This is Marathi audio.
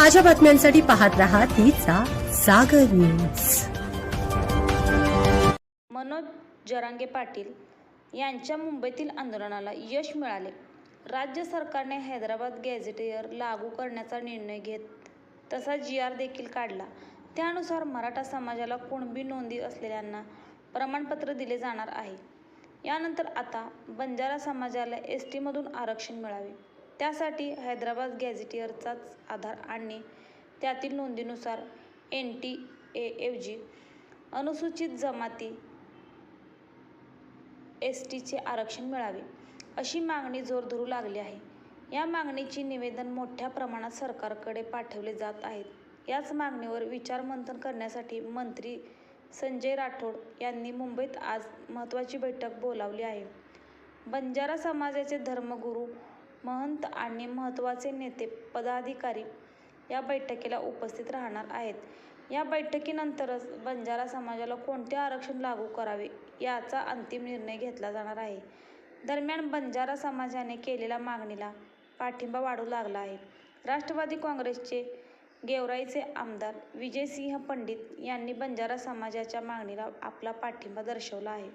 ताज्या बातम्यांसाठी पाहत राहा तिचा सागर न्यूज. मनोज जरांगे पाटील यांच्या मुंबईतील आंदोलनाला यश मिळाले. राज्य सरकारने हैदराबाद गॅझेटियर लागू करण्याचा निर्णय घेत तसा जी आर देखील काढला. त्यानुसार मराठा समाजाला कुणबी नोंदी असलेल्यांना प्रमाणपत्र दिले जाणार आहे. यानंतर आता बंजारा समाजाला एस टीमधून आरक्षण मिळावे. त्यासाठी हैदराबाद गॅझेटियरचाच आधार आणि त्यातील नोंदीनुसार एन टी एऐवजी अनुसूचित जमाती एस टीचे आरक्षण मिळावे अशी मागणी जोर धरू लागली आहे. या मागणीची निवेदन मोठ्या प्रमाणात सरकारकडे पाठवले जात आहेत. याच मागणीवर विचारमंथन करण्यासाठी मंत्री संजय राठोड यांनी मुंबईत आज महत्त्वाची बैठक बोलावली आहे. बंजारा समाजाचे धर्मगुरू महंत आणि महत्त्वाचे नेते पदाधिकारी या बैठकीला उपस्थित राहणार आहेत. या बैठकीनंतरच बंजारा समाजाला कोणते आरक्षण लागू करावे याचा अंतिम निर्णय घेतला जाणार आहे. दरम्यान बंजारा समाजाने केलेल्या मागणीला पाठिंबा वाढू लागला आहे. राष्ट्रवादी काँग्रेसचे गेवराईचे आमदार विजयसिंह पंडित यांनी बंजारा समाजाच्या मागणीला आपला पाठिंबा दर्शवला आहे.